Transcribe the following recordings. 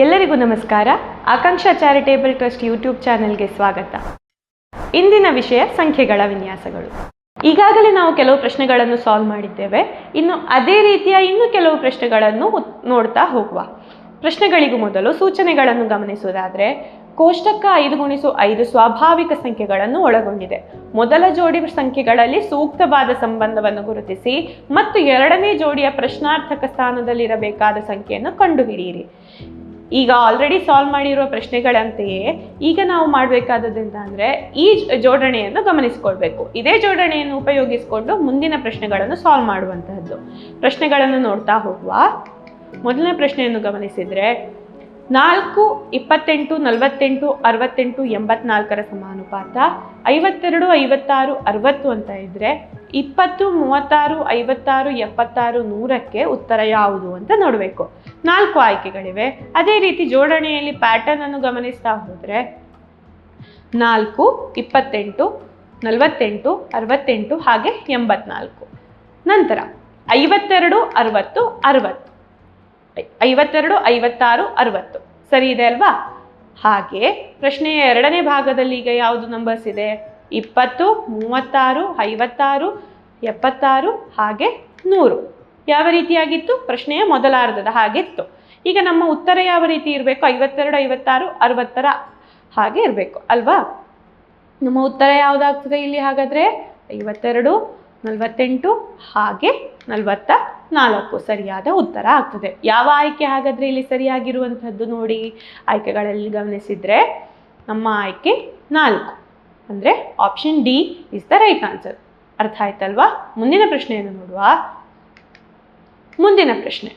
ಎಲ್ಲರಿಗೂ ನಮಸ್ಕಾರ. Akanksha charitable trust YouTube ಚಾನೆಲ್ಗೆ ಸ್ವಾಗತ. ಇಂದಿನ ವಿಷಯ ಸಂಖ್ಯೆಗಳ ವಿನ್ಯಾಸಗಳು. ಈಗಾಗಲೇ ನಾವು ಕೆಲವು ಪ್ರಶ್ನೆಗಳನ್ನು ಸಾಲ್ವ್ ಮಾಡಿದ್ದೇವೆ. ಇನ್ನು ಅದೇ ರೀತಿಯ ಇನ್ನು ಕೆಲವು ಪ್ರಶ್ನೆಗಳನ್ನು ನೋಡ್ತಾ ಹೋಗುವ. ಪ್ರಶ್ನೆಗಳಿಗೂ ಮೊದಲು ಸೂಚನೆಗಳನ್ನು ಗಮನಿಸುವುದಾದರೆ, ಕೋಷ್ಟಕ ಐದು ಗುಣಿಸು ಐದು ಸ್ವಾಭಾವಿಕ ಸಂಖ್ಯೆಗಳನ್ನು ಒಳಗೊಂಡಿದೆ. ಮೊದಲ ಜೋಡಿ ಸಂಖ್ಯೆಗಳಲ್ಲಿ ಸೂಕ್ತವಾದ ಸಂಬಂಧವನ್ನು ಗುರುತಿಸಿ ಮತ್ತು ಎರಡನೇ ಜೋಡಿಯ ಪ್ರಶ್ನಾರ್ಥಕ ಸ್ಥಾನದಲ್ಲಿರಬೇಕಾದ ಸಂಖ್ಯೆಯನ್ನು ಕಂಡುಹಿಡಿಯಿರಿ. ಈಗ ಆಲ್ರೆಡಿ ಸಾಲ್ವ್ ಮಾಡಿರುವ ಪ್ರಶ್ನೆಗಳಂತೆಯೇ ಈಗ ನಾವು ಮಾಡಬೇಕಾದದ್ದು ಅಂದರೆ ಈ ಜೋಡಣೆಯನ್ನು ಗಮನಿಸಿಕೊಳ್ಬೇಕು. ಇದೇ ಜೋಡಣೆಯನ್ನು ಉಪಯೋಗಿಸಿಕೊಂಡು ಮುಂದಿನ ಪ್ರಶ್ನೆಗಳನ್ನು ಸಾಲ್ವ್ ಮಾಡುವಂತಹದ್ದು. ಪ್ರಶ್ನೆಗಳನ್ನು ನೋಡ್ತಾ ಹೋಗುವ. ಮೊದಲನೇ ಪ್ರಶ್ನೆಯನ್ನು ಗಮನಿಸಿದರೆ ನಾಲ್ಕು, ಇಪ್ಪತ್ತೆಂಟು, ನಲವತ್ತೆಂಟು, ಅರವತ್ತೆಂಟು, ಎಂಬತ್ನಾಲ್ಕರ ಸಮಾನುಪಾತ. ಐವತ್ತೆರಡು, ಐವತ್ತಾರು, ಅರವತ್ತು ಅಂತ ಇದ್ದರೆ ಇಪ್ಪತ್ತು, ಮೂವತ್ತಾರು, ಐವತ್ತಾರು, ಎಪ್ಪತ್ತಾರು, ನೂರಕ್ಕೆ ಉತ್ತರ ಯಾವುದು ಅಂತ ನೋಡಬೇಕು. ನಾಲ್ಕು ಆಯ್ಕೆಗಳಿವೆ. ಅದೇ ರೀತಿ ಜೋಡಣೆಯಲ್ಲಿ ಪ್ಯಾಟರ್ನ್ ಅನ್ನು ಗಮನಿಸ್ತಾ ಹೋದರೆ ನಾಲ್ಕು, ಇಪ್ಪತ್ತೆಂಟು, ನಲವತ್ತೆಂಟು, ಅರವತ್ತೆಂಟು, ಹಾಗೆ ಎಂಬತ್ನಾಲ್ಕು. ನಂತರ ಐವತ್ತೆರಡು, ಅರವತ್ತು ಅರವತ್ತು. ಐವತ್ತೆರಡು, ಐವತ್ತಾರು, ಅರವತ್ತು. ಸರಿ ಇದೆ ಅಲ್ವಾ? ಹಾಗೆ ಪ್ರಶ್ನೆಯ ಎರಡನೇ ಭಾಗದಲ್ಲಿ ಈಗ ಯಾವುದು ನಂಬರ್ಸ್ ಇದೆ? ಇಪ್ಪತ್ತು, ಮೂವತ್ತಾರು, ಐವತ್ತಾರು, ಎಪ್ಪತ್ತಾರು, ಹಾಗೆ ನೂರು. ಯಾವ ರೀತಿಯಾಗಿತ್ತು? ಪ್ರಶ್ನೆಯ ಮೊದಲಾರ್ಧದ ಹಾಗಿತ್ತು. ಈಗ ನಮ್ಮ ಉತ್ತರ ಯಾವ ರೀತಿ ಇರಬೇಕು? ಐವತ್ತೆರಡು, ಐವತ್ತಾರು, ಅರವತ್ತರ ಹಾಗೆ ಇರಬೇಕು. ಅಲ್ವಾ? ನಮ್ಮ ಉತ್ತರ ಯಾವುದಾಗ್ತದೆ ಇಲ್ಲಿ ಹಾಗಾದರೆ? ಐವತ್ತೆರಡು ನಲವತ್ತೆಂಟು ಹಾಗೆ ನಲವತ್ತ ನಾಲ್ಕು ಸರಿಯಾದ ಉತ್ತರ ಆಗ್ತದೆ. ಯಾವ ಆಯ್ಕೆ ಹಾಗಾದರೆ ಇಲ್ಲಿ ಸರಿಯಾಗಿರುವಂಥದ್ದು ನೋಡಿ. ಆಯ್ಕೆಗಳಲ್ಲಿ ಗಮನಿಸಿದರೆ ನಮ್ಮ ಆಯ್ಕೆ ನಾಲ್ಕು. ಅಂದರೆ option D is the right answer ಅರ್ಥ ಆಯ್ತಲ್ವಾ? ಮುಂದಿನ ಪ್ರಶ್ನೆಯನ್ನು ನೋಡುವ. ಮುಂದಿನ ಪ್ರಶ್ನೆ.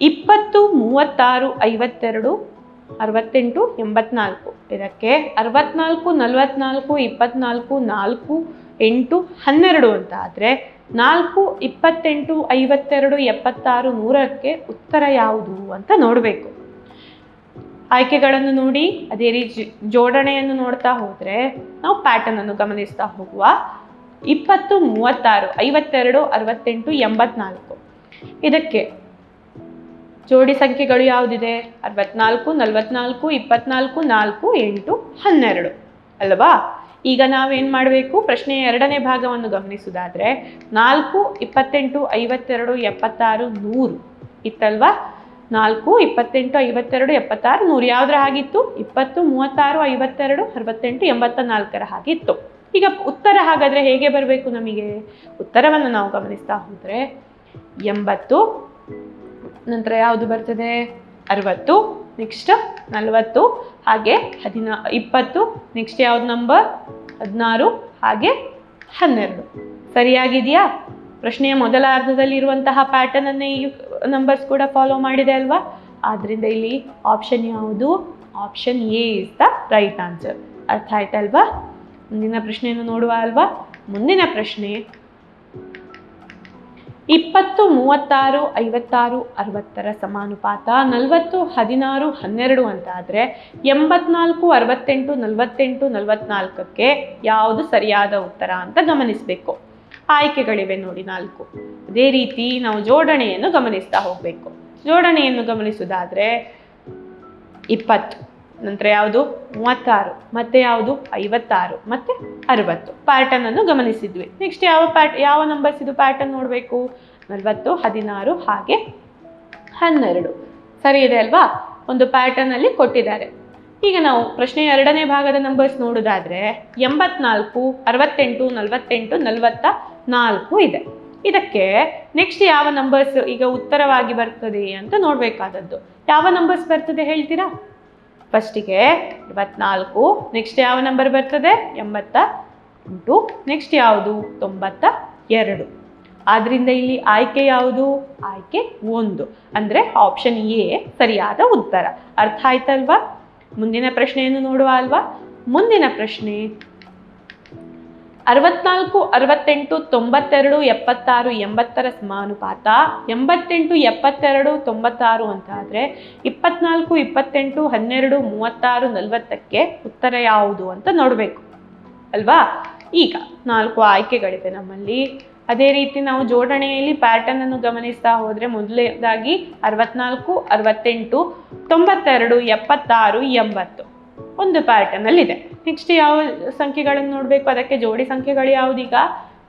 ಇಪ್ಪತ್ತು, ಮೂವತ್ತಾರು, ಐವತ್ತೆರಡು ಅರವತ್ತೆಂಟು, ಎಂಬತ್ನಾಲ್ಕು. ಇದಕ್ಕೆ ಅರವತ್ನಾಲ್ಕು, ನಲವತ್ನಾಲ್ಕು, ಇಪ್ಪತ್ನಾಲ್ಕು, ನಾಲ್ಕು, ಎಂಟು, ಹನ್ನೆರಡು ಅಂತ ಆದರೆ ನಾಲ್ಕು, ಇಪ್ಪತ್ತೆಂಟು, ಐವತ್ತೆರಡು, ಎಪ್ಪತ್ತಾರು, ನೂರಕ್ಕೆ ಉತ್ತರ ಯಾವುದು ಅಂತ ನೋಡಬೇಕು. ಆಯ್ಕೆಗಳನ್ನು ನೋಡಿ, ಅದೇ ರೀತಿ ಜೋಡಣೆಯನ್ನು ನೋಡ್ತಾ ಹೋದರೆ ನಾವು ಪ್ಯಾಟರ್ನ್ ಅನ್ನು ಗಮನಿಸ್ತಾ ಹೋಗುವ. ಇಪ್ಪತ್ತು, ಮೂವತ್ತಾರು, ಐವತ್ತೆರಡು, ಅರವತ್ತೆಂಟು, ಎಂಬತ್ನಾಲ್ಕು. ಇದಕ್ಕೆ ಜೋಡಿ ಸಂಖ್ಯೆಗಳು ಯಾವುದಿದೆ? ಅರವತ್ನಾಲ್ಕು, ನಲವತ್ನಾಲ್ಕು, ಇಪ್ಪತ್ನಾಲ್ಕು, ನಾಲ್ಕು, ಎಂಟು, ಹನ್ನೆರಡು. ಅಲ್ವಾ? ಈಗ ನಾವೇನು ಮಾಡಬೇಕು? ಪ್ರಶ್ನೆಯ ಎರಡನೇ ಭಾಗವನ್ನು ಗಮನಿಸುವುದಾದರೆ, ನಾಲ್ಕು, ಇಪ್ಪತ್ತೆಂಟು, ಐವತ್ತೆರಡು, ಎಪ್ಪತ್ತಾರು, ನೂರು. ಇತ್ತಲ್ವಾ? ನಾಲ್ಕು, ಇಪ್ಪತ್ತೆಂಟು, ಐವತ್ತೆರಡು, ಎಪ್ಪತ್ತಾರು, ನೂರು. ಯಾವುದರ ಆಗಿತ್ತು ಇಪ್ಪತ್ತು, ಮೂವತ್ತಾರು, ಐವತ್ತೆರಡು, ಅರವತ್ತೆಂಟು ಎಂಬತ್ತ ನಾಲ್ಕರ ಹಾಗಿತ್ತು. ಈಗ ಉತ್ತರ ಹಾಗಾದರೆ ಹೇಗೆ ಬರಬೇಕು ನಮಗೆ? ಉತ್ತರವನ್ನು ನಾವು ಗಮನಿಸ್ತಾ ಹೋದರೆ, ಎಂಬತ್ತು ನಂತರ ಯಾವುದು ಬರ್ತದೆ? ಅರವತ್ತು ನೆಕ್ಸ್ಟ್ ನಲವತ್ತು, ಹಾಗೆ ಹದಿನಾ, ಇಪ್ಪತ್ತು ನೆಕ್ಸ್ಟ್ ಯಾವ್ದು ನಂಬರ್ ಹದಿನಾರು, ಹಾಗೆ ಹನ್ನೆರಡು. ಸರಿಯಾಗಿದೆಯಾ? ಪ್ರಶ್ನೆಯ ಮೊದಲ ಅರ್ಧದಲ್ಲಿ ಇರುವಂತಹ ಪ್ಯಾಟರ್ನ್ ಪ್ಯಾಟರ್ನನ್ನೇ ಈ ನಂಬರ್ಸ್ ಕೂಡ ಫಾಲೋ ಮಾಡಿದೆ ಅಲ್ವಾ? ಆದ್ದರಿಂದ ಇಲ್ಲಿ ಆಪ್ಷನ್ ಯಾವುದು? Option A is the right answer ಅರ್ಥ ಆಯ್ತಲ್ವಾ? ಮುಂದಿನ ಪ್ರಶ್ನೆಯನ್ನು ನೋಡುವ ಅಲ್ವಾ? ಮುಂದಿನ ಪ್ರಶ್ನೆ ಇಪ್ಪತ್ತು, ಮೂವತ್ತಾರು, ಐವತ್ತಾರು, ಅರವತ್ತರ ಸಮಾನುಪಾತ, ನಲವತ್ತು, ಹದಿನಾರು, ಹನ್ನೆರಡು ಅಂತ ಆದರೆ ಎಂಬತ್ನಾಲ್ಕು, ಅರವತ್ತೆಂಟು, ನಲವತ್ತೆಂಟು, ನಲವತ್ನಾಲ್ಕಕ್ಕೆ ಯಾವುದು ಸರಿಯಾದ ಉತ್ತರ ಅಂತ ಗಮನಿಸಬೇಕು. ಆಯ್ಕೆಗಳಿವೆ ನೋಡಿ ನಾಲ್ಕು. ಅದೇ ರೀತಿ ನಾವು ಜೋಡಣೆಯನ್ನು ಗಮನಿಸ್ತಾ ಹೋಗಬೇಕು. ಜೋಡಣೆಯನ್ನು ಗಮನಿಸುವುದಾದರೆ ಇಪ್ಪತ್ತು. ನಂತರ ಯಾವುದು? ಮೂವತ್ತಾರು. ಮತ್ತೆ ಯಾವುದು? ಐವತ್ತಾರು. ಮತ್ತೆ ಅರವತ್ತು. ಪ್ಯಾಟರ್ನ್ ಅನ್ನು ಗಮನಿಸಿದ್ವಿ. ನೆಕ್ಸ್ಟ್ ಯಾವ ಪ್ಯಾಟ್ ಯಾವ ನಂಬರ್ಸ್ ಇದು ಪ್ಯಾಟರ್ನ್ ನೋಡಬೇಕು? ನಲವತ್ತು, ಹದಿನಾರು, ಹಾಗೆ ಹನ್ನೆರಡು. ಸರಿ ಇದೆ ಅಲ್ವಾ? ಒಂದು ಪ್ಯಾಟರ್ನ್ ಅಲ್ಲಿ ಕೊಟ್ಟಿದ್ದಾರೆ. ಈಗ ನಾವು ಪ್ರಶ್ನೆ ಎರಡನೇ ಭಾಗದ ನಂಬರ್ಸ್ ನೋಡೋದಾದ್ರೆ ಎಂಬತ್ನಾಲ್ಕು, ಅರವತ್ತೆಂಟು, ನಲವತ್ತೆಂಟು ನಲವತ್ತ ನಾಲ್ಕು ಇದೆ. ಇದಕ್ಕೆ ನೆಕ್ಸ್ಟ್ ಯಾವ ನಂಬರ್ಸ್ ಈಗ ಉತ್ತರವಾಗಿ ಬರ್ತದೆ ಅಂತ ನೋಡಬೇಕಾದದ್ದು. ಯಾವ ನಂಬರ್ಸ್ ಬರ್ತದೆ ಹೇಳ್ತೀರಾ? ಫಸ್ಟಿಗೆ ಇಪ್ಪತ್ನಾಲ್ಕು ನೆಕ್ಸ್ಟ್ ಯಾವ ನಂಬರ್ ಬರ್ತದೆ? ಎಂಬತ್ತ ಎಂಟು ನೆಕ್ಸ್ಟ್ ಯಾವುದು? ತೊಂಬತ್ತ ಎರಡು. ಆದ್ದರಿಂದ ಇಲ್ಲಿ ಆಯ್ಕೆ ಯಾವುದು? ಆಯ್ಕೆ ಒಂದು. ಅಂದರೆ ಆಪ್ಷನ್ ಎ ಸರಿಯಾದ ಉತ್ತರ. ಅರ್ಥ ಆಯ್ತಲ್ವಾ? ಮುಂದಿನ ಪ್ರಶ್ನೆಯನ್ನು ನೋಡುವ ಅಲ್ವಾ? ಮುಂದಿನ ಪ್ರಶ್ನೆ ಅರವತ್ನಾಲ್ಕು, ಅರವತ್ತೆಂಟು, ತೊಂಬತ್ತೆರಡು, ಎಪ್ಪತ್ತಾರು, ಎಂಬತ್ತರ ಸಮಾನುಪಾತ, ಎಂಬತ್ತೆಂಟು, ಎಪ್ಪತ್ತೆರಡು, ತೊಂಬತ್ತಾರು ಅಂತ ಆದರೆ ಇಪ್ಪತ್ನಾಲ್ಕು, ಇಪ್ಪತ್ತೆಂಟು, ಹನ್ನೆರಡು, ಮೂವತ್ತಾರು, ನಲವತ್ತಕ್ಕೆ ಉತ್ತರ ಯಾವುದು ಅಂತ ನೋಡಬೇಕು. ಅಲ್ವಾ? ಈಗ ನಾಲ್ಕು ಆಯ್ಕೆಗಳಿವೆ ನಮ್ಮಲ್ಲಿ. ಅದೇ ರೀತಿ ನಾವು ಜೋಡಣೆಯಲ್ಲಿ ಪ್ಯಾಟರ್ನ್ ಅನ್ನು ಗಮನಿಸ್ತಾ ಹೋದರೆ ಮೊದಲನೇದಾಗಿ ಅರವತ್ನಾಲ್ಕು, ಅರವತ್ತೆಂಟು, ತೊಂಬತ್ತೆರಡು, ಎಪ್ಪತ್ತಾರು, ಎಂಬತ್ತು. ಒಂದು ಪ್ಯಾಟರ್ನ್ ಅಲ್ಲಿ ಇದೆ ನೆಕ್ಸ್ಟ್ ಯಾವ ಸಂಖ್ಯೆಗಳನ್ನು ನೋಡಬೇಕು? ಅದಕ್ಕೆ ಜೋಡಿ ಸಂಖ್ಯೆಗಳು ಯಾವುದೀಗ?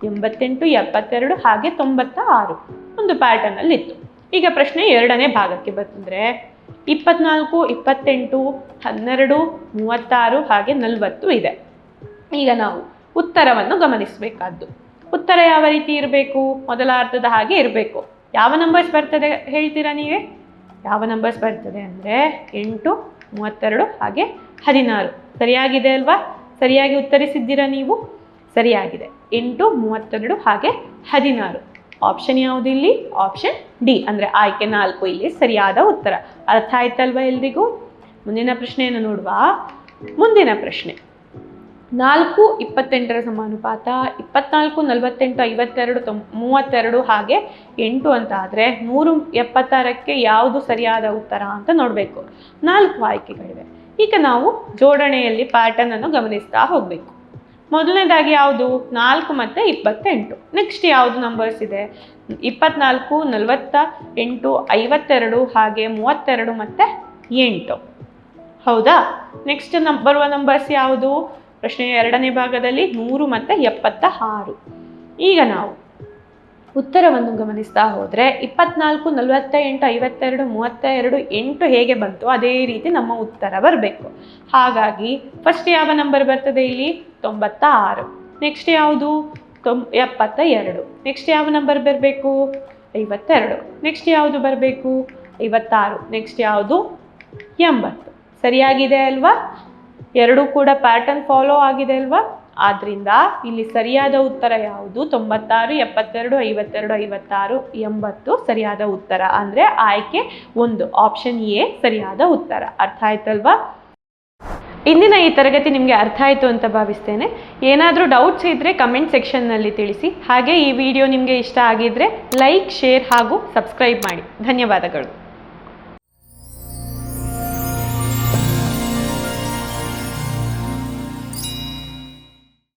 ಎಂಬತ್ತೆಂಟು, ಎಪ್ಪತ್ತೆರಡು, ಹಾಗೆ ತೊಂಬತ್ತ ಆರು ಒಂದು ಪ್ಯಾಟರ್ನ್ ಅಲ್ಲಿ ಇತ್ತು ಈಗ ಪ್ರಶ್ನೆ ಎರಡನೇ ಭಾಗಕ್ಕೆ ಬಂದರೆ, ಇಪ್ಪತ್ನಾಲ್ಕು, ಇಪ್ಪತ್ತೆಂಟು, ಹನ್ನೆರಡು, ಮೂವತ್ತಾರು, ಹಾಗೆ ನಲವತ್ತು ಇದೆ. ಈಗ ನಾವು ಉತ್ತರವನ್ನು ಗಮನಿಸಬೇಕಾದ್ದು. ಉತ್ತರ ಯಾವ ರೀತಿ ಇರಬೇಕು? ಮೊದಲ ಅರ್ಥದ ಹಾಗೆ ಇರಬೇಕು. ಯಾವ ನಂಬರ್ಸ್ ಬರ್ತದೆ ಹೇಳ್ತೀರಾ ನೀವೇ? ಯಾವ ನಂಬರ್ಸ್ ಬರ್ತದೆ ಅಂದರೆ ಎಂಟು ಮೂವತ್ತೆರಡು ಹಾಗೆ ಹದಿನಾರು. ಸರಿಯಾಗಿದೆ ಅಲ್ವಾ? ಸರಿಯಾಗಿ ಉತ್ತರಿಸಿದ್ದೀರಾ ನೀವು? ಸರಿಯಾಗಿದೆ. ಎಂಟು, ಮೂವತ್ತೆರಡು ಹಾಗೆ ಹದಿನಾರು. ಆಪ್ಷನ್ ಯಾವುದು ಇಲ್ಲಿ? ಆಪ್ಷನ್ ಡಿ ಅಂದರೆ ಆಯ್ಕೆ ನಾಲ್ಕು ಇಲ್ಲಿ ಸರಿಯಾದ ಉತ್ತರ. ಅರ್ಥ ಆಯ್ತಲ್ವಾ ಎಲ್ರಿಗೂ? ಮುಂದಿನ ಪ್ರಶ್ನೆಯನ್ನು ನೋಡುವ. ಮುಂದಿನ ಪ್ರಶ್ನೆ. ನಾಲ್ಕು ಇಪ್ಪತ್ತೆಂಟರ ಸಮಾನುಪಾತ, ಇಪ್ಪತ್ನಾಲ್ಕು, ನಲವತ್ತೆಂಟು, ಐವತ್ತೆರಡು, ತೊಂ, ಮೂವತ್ತೆರಡು ಹಾಗೆ ಎಂಟು ಅಂತ ಆದರೆ ನೂರು ಎಪ್ಪತ್ತಾರಕ್ಕೆ ಯಾವುದು ಸರಿಯಾದ ಉತ್ತರ ಅಂತ ನೋಡಬೇಕು. ನಾಲ್ಕು ಆಯ್ಕೆಗಳಿವೆ. ಈಗ ನಾವು ಜೋಡಣೆಯಲ್ಲಿ ಪ್ಯಾಟರ್ನನ್ನು ಗಮನಿಸ್ತಾ ಹೋಗಬೇಕು. ಮೊದಲನೇದಾಗಿ ಯಾವುದು? ನಾಲ್ಕು ಮತ್ತು ಇಪ್ಪತ್ತೆಂಟು. ನೆಕ್ಸ್ಟ್ ಯಾವುದು ನಂಬರ್ಸ್ ಇದೆ? ಇಪ್ಪತ್ನಾಲ್ಕು, ನಲವತ್ತ, ಎಂಟು, ಐವತ್ತೆರಡು ಹಾಗೆ ಮೂವತ್ತೆರಡು ಮತ್ತು ಎಂಟು. ಹೌದಾ? ನೆಕ್ಸ್ಟ್ ನಂಬರ್ ಬರುವ ನಂಬರ್ಸ್ ಯಾವುದು? ಪ್ರಶ್ನೆಯ ಎರಡನೇ ಭಾಗದಲ್ಲಿ ನೂರು ಮತ್ತು ಎಪ್ಪತ್ತ ಆರು ಈಗ ನಾವು ಉತ್ತರವನ್ನು ಗಮನಿಸ್ತಾ ಹೋದರೆ ಇಪ್ಪತ್ನಾಲ್ಕು ನಲವತ್ತ ಎಂಟು ಐವತ್ತೆರಡು ಮೂವತ್ತ ಎರಡು ಎಂಟು ಹೇಗೆ ಬಂತು? ಅದೇ ರೀತಿ ನಮ್ಮ ಉತ್ತರ ಬರಬೇಕು. ಹಾಗಾಗಿ ಫಸ್ಟ್ ಯಾವ ನಂಬರ್ ಬರ್ತದೆ ಇಲ್ಲಿ? ತೊಂಬತ್ತ ಆರು ನೆಕ್ಸ್ಟ್ ಯಾವುದು? ತೊಂ ಎಪ್ಪತ್ತ ಎರಡು ನೆಕ್ಸ್ಟ್ ಯಾವ ನಂಬರ್ ಬರಬೇಕು? ಐವತ್ತೆರಡು. ನೆಕ್ಸ್ಟ್ ಯಾವುದು ಬರಬೇಕು? ಐವತ್ತಾರು. ನೆಕ್ಸ್ಟ್ ಯಾವುದು? ಎಂಬತ್ತು. ಸರಿಯಾಗಿದೆ ಅಲ್ವಾ? ಎರಡೂ ಕೂಡ ಪ್ಯಾಟರ್ನ್ ಫಾಲೋ ಆಗಿದೆ ಅಲ್ವಾ? ಆದ್ದರಿಂದ ಇಲ್ಲಿ ಸರಿಯಾದ ಉತ್ತರ ಯಾವುದು? ತೊಂಬತ್ತಾರು, ಎಪ್ಪತ್ತೆರಡು, ಐವತ್ತೆರಡು, ಐವತ್ತಾರು, ಎಂಬತ್ತು ಸರಿಯಾದ ಉತ್ತರ. ಅಂದರೆ ಆಯ್ಕೆ ಒಂದು ಆಪ್ಷನ್ ಎ ಸರಿಯಾದ ಉತ್ತರ. ಅರ್ಥ ಆಯ್ತಲ್ವಾ? ಇಂದಿನ ಈ ತರಗತಿ ನಿಮಗೆ ಅರ್ಥ ಆಯಿತು ಅಂತ ಭಾವಿಸ್ತೇನೆ. ಏನಾದರೂ ಡೌಟ್ಸ್ ಇದ್ದರೆ ಕಮೆಂಟ್ ಸೆಕ್ಷನ್ನಲ್ಲಿ ತಿಳಿಸಿ. ಹಾಗೆ ಈ ವಿಡಿಯೋ ನಿಮಗೆ ಇಷ್ಟ ಆಗಿದ್ದರೆ ಲೈಕ್ ಶೇರ್ ಹಾಗೂ ಸಬ್ಸ್ಕ್ರೈಬ್ ಮಾಡಿ. ಧನ್ಯವಾದಗಳು.